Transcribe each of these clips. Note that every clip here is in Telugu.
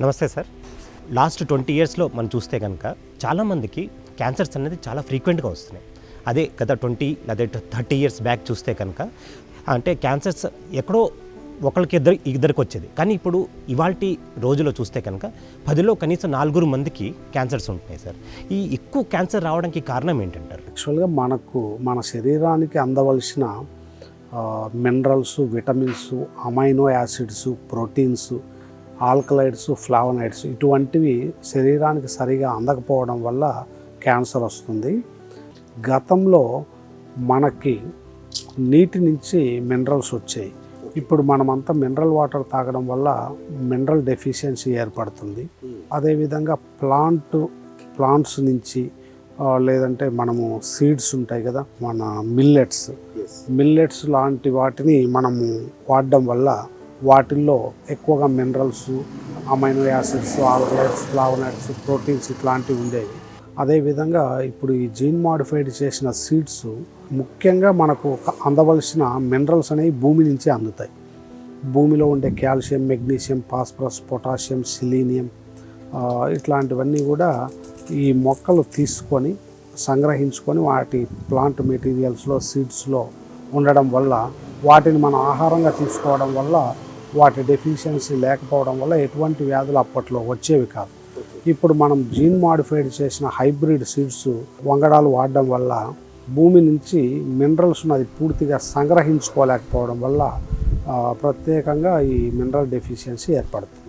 నమస్తే సార్. లాస్ట్ ట్వంటీ ఇయర్స్లో మనం చూస్తే కనుక చాలామందికి క్యాన్సర్స్ అనేది చాలా ఫ్రీక్వెంట్గా వస్తున్నాయి. అదే గత ట్వంటీ లేదా థర్టీ ఇయర్స్ బ్యాక్ చూస్తే కనుక అంటే క్యాన్సర్స్ ఎక్కడో ఒకరికి ఇద్దరు ఇద్దరికి వచ్చేది. కానీ ఇప్పుడు ఇవాళ రోజులో చూస్తే కనుక పదిలో కనీసం నాలుగురు మందికి క్యాన్సర్స్ ఉంటున్నాయి సార్. ఈ ఎక్కువ క్యాన్సర్ రావడానికి కారణం ఏంటంటారు? యాక్చువల్గా మనకు మన శరీరానికి అందవలసిన minerals vitamins amino acids proteins alkaloids flavonoids ఇటువంటివి శరీరానికి సరిగా అందకపోవడం వల్ల క్యాన్సర్ వస్తుంది. గతంలో మనకి నీటి నుంచి మినరల్స్ వచ్చాయి. ఇప్పుడు మనమంతా మినరల్ వాటర్ తాగడం వల్ల మినరల్ డెఫిషియన్సీ ఏర్పడుతుంది. అదేవిధంగా ప్లాంట్ ప్లాంట్స్ నుంచి లేదంటే మనము సీడ్స్ ఉంటాయి కదా మన మిల్లెట్స్. మిల్లెట్స్ లాంటి వాటిని మనము వాడడం వల్ల వాటిల్లో ఎక్కువగా minerals amino acids alkaloids flavonoids proteins ఇట్లాంటివి ఉండేవి. అదేవిధంగా ఇప్పుడు ఈ జీన్ మాడిఫైడ్ చేసిన సీడ్స్ ముఖ్యంగా మనకు ఒక అందవలసిన మినరల్స్ అనేవి భూమి నుంచి అందుతాయి. భూమిలో ఉండే calcium magnesium phosphorus potassium selenium ఇట్లాంటివన్నీ కూడా ఈ మొక్కలు తీసుకొని సంగ్రహించుకొని వాటి ప్లాంట్ మెటీరియల్స్లో సీడ్స్లో ఉండడం వల్ల వాటిని మనం ఆహారంగా తీసుకోవడం వల్ల వాటి డెఫిషియన్సీ లేకపోవడం వల్ల ఎటువంటి వ్యాధులు అప్పట్లో వచ్చేవి కాదు. ఇప్పుడు మనం జీన్ మాడిఫైడ్ చేసిన హైబ్రిడ్ సీడ్స్ వంగడాలు వాడడం వల్ల భూమి నుంచి మినరల్స్ను అది పూర్తిగా సంగ్రహించుకోలేకపోవడం వల్ల ప్రత్యేకంగా ఈ మినరల్ డెఫిషియన్సీ ఏర్పడుతుంది.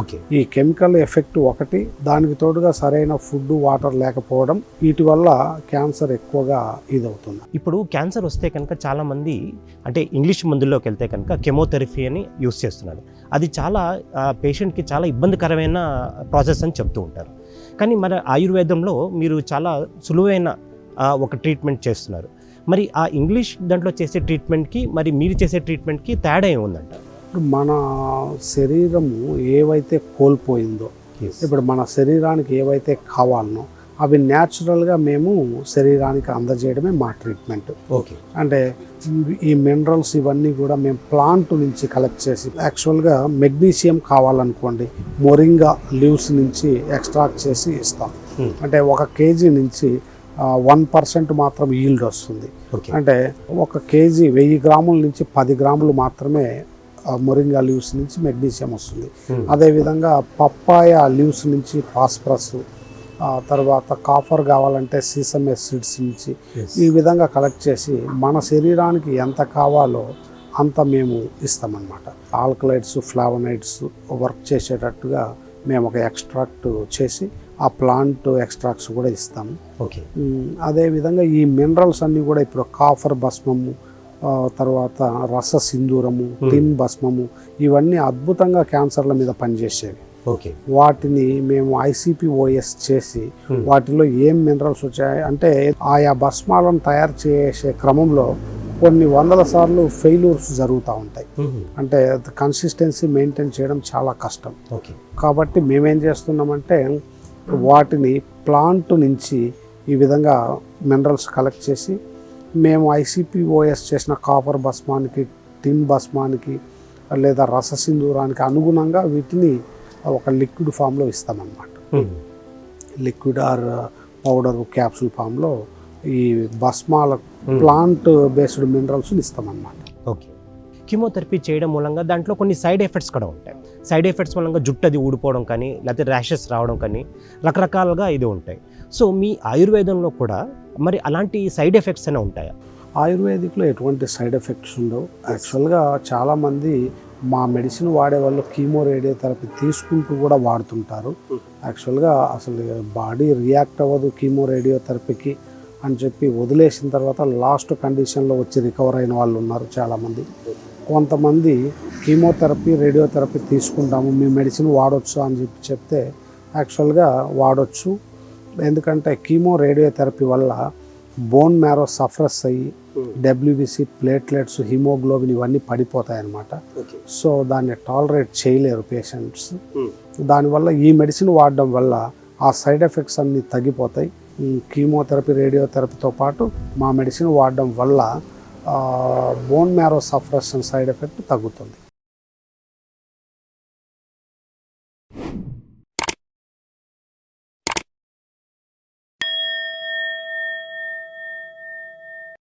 ఓకే. ఈ కెమికల్ ఎఫెక్ట్ ఒకటి దానికి తోడుగా సరైన ఫుడ్ వాటర్ లేకపోవడం వీటి వల్ల క్యాన్సర్ ఎక్కువగా ఇదవుతుంది. ఇప్పుడు క్యాన్సర్ వస్తే కనుక చాలామంది అంటే ఇంగ్లీష్ మందుల్లోకి వెళ్తే కనుక కెమోథెరపీ అని యూస్ చేస్తున్నారు. అది చాలా పేషెంట్కి చాలా ఇబ్బందికరమైన ప్రాసెస్ అని చెప్తూ ఉంటారు. కానీ మన ఆయుర్వేదంలో మీరు చాలా సులువైన ఒక ట్రీట్మెంట్ చేస్తున్నారు. మరి ఆ ఇంగ్లీష్ దాంట్లో చేసే ట్రీట్మెంట్కి మరి మీరు చేసే ట్రీట్మెంట్కి తేడా ఏముందంట ఇప్పుడు మన శరీరము ఏవైతే కోల్పోయిందో ఇప్పుడు మన శరీరానికి ఏవైతే కావాలనో అవి న్యాచురల్గా మేము శరీరానికి అందజేయడమే మా ట్రీట్మెంట్. ఓకే అంటే ఈ మినరల్స్ ఇవన్నీ కూడా మేము ప్లాంట్ నుంచి కలెక్ట్ చేసి యాక్చువల్గా మెగ్నీషియం కావాలనుకోండి మొరింగా లీవ్స్ నుంచి ఎక్స్ట్రాక్ట్ చేసి ఇస్తాం. Hmm. అంటే ఒక కేజీ నుంచి వన్ పర్సెంట్ మాత్రం ఈల్డ్ వస్తుంది. అంటే ఒక కేజీ వెయ్యి గ్రాముల నుంచి పది గ్రాములు మాత్రమే మొరింగా లీవ్స్ నుంచి మెగ్నీషియం వస్తుంది. Hmm. అదేవిధంగా పప్పాయ లీవ్స్ నుంచి ఫాస్ఫరస్ తర్వాత కాఫర్ కావాలంటే సీసమే సీడ్స్ నుంచి ఈ విధంగా కలెక్ట్ చేసి మన శరీరానికి ఎంత కావాలో అంత మేము ఇస్తామన్నమాట. ఆల్కలైడ్స్ ఫ్లావనైడ్స్ వర్క్ చేసేటట్టుగా మేము ఒక ఎక్స్ట్రాక్ట్ చేసి ఆ ప్లాంట్ ఎక్స్ట్రాక్ట్స్ కూడా ఇస్తాము. ఓకే అదేవిధంగా ఈ మినరల్స్ అన్నీ కూడా ఇప్పుడు కాఫర్ భస్మము తర్వాత రస సింధూరము టిన్ భస్మము ఇవన్నీ అద్భుతంగా క్యాన్సర్ల మీద పనిచేసేవి. ఓకే. వాటిని మేము ఐసిపిఓఎస్ చేసి Hmm. వాటిలో ఏం మినరల్స్ వచ్చాయి అంటే ఆయా భస్మాలను తయారు చేసే క్రమంలో కొన్ని వందల సార్లు ఫెయిల్యూర్స్ జరుగుతూ ఉంటాయి. అంటే కన్సిస్టెన్సీ మెయింటైన్ చేయడం చాలా కష్టం. ఓకే. కాబట్టి మేమేం చేస్తున్నామంటే వాటిని ప్లాంట్ నుంచి ఈ విధంగా మినరల్స్ కలెక్ట్ చేసి మేము ఐసిపిఓఎస్ చేసిన కాపర్ భస్మానికి టిన్ భస్మానికి లేదా రస సింధూరానికి అనుగుణంగా వీటిని ఒక లిక్విడ్ ఫామ్లో ఇస్తామన్నమాట. లిక్విడ్ ఆర్ పౌడర్ క్యాప్సూల్ ఫామ్లో ఈ భస్మాల ప్లాంట్ బేస్డ్ మినరల్స్ ఇస్తామన్నమాట. ఓకే. కీమోథెరపీ చేయడం మూలంగా దాంట్లో కొన్ని సైడ్ ఎఫెక్ట్స్ కూడా ఉంటాయి. సైడ్ ఎఫెక్ట్స్ మూలంగా జుట్టు అది ఊడిపోవడం కానీ లేకపోతే ర్యాషెస్ రావడం కానీ రకరకాలుగా ఇది ఉంటాయి. సో మీ ఆయుర్వేదంలో కూడా మరి అలాంటి సైడ్ ఎఫెక్ట్స్ అయినా ఉంటాయా? ఆయుర్వేదిక్లో ఎటువంటి సైడ్ ఎఫెక్ట్స్ ఉండవు. యాక్చువల్గా చాలామంది మా మెడిసిన్ వాడే వాళ్ళు కీమో రేడియోథెరపీ తీసుకుంటూ కూడా వాడుతుంటారు. యాక్చువల్గా అసలు బాడీ రియాక్ట్ అవ్వదు కీమో రేడియోథెరపీకి అని చెప్పి వదిలేసిన తర్వాత లాస్ట్ కండిషన్లో వచ్చి రికవర్ అయిన వాళ్ళు ఉన్నారు చాలామంది. కొంతమంది కీమోథెరపీ రేడియోథెరపీ తీసుకుంటాము మీ మెడిసిన్ వాడొచ్చు అని చెప్పి చెప్తే యాక్చువల్గా వాడొచ్చు. ఎందుకంటే కీమో రేడియోథెరపీ వల్ల బోన్ మ్యారో సఫరస్ అయ్యి డబ్ల్యూబీసీ ప్లేట్లెట్స్ హిమోగ్లోబిన్ ఇవన్నీ పడిపోతాయి అన్నమాట సో దాన్ని టాలరేట్ చేయలేరు పేషెంట్స్. దానివల్ల ఈ మెడిసిన్ వాడడం వల్ల ఆ సైడ్ ఎఫెక్ట్స్ అన్నీ తగ్గిపోతాయి. కీమోథెరపీ రేడియోథెరపీతో పాటు మా మెడిసిన్ వాడడం వల్ల bone marrow suffers side effect తగ్గుతుంది.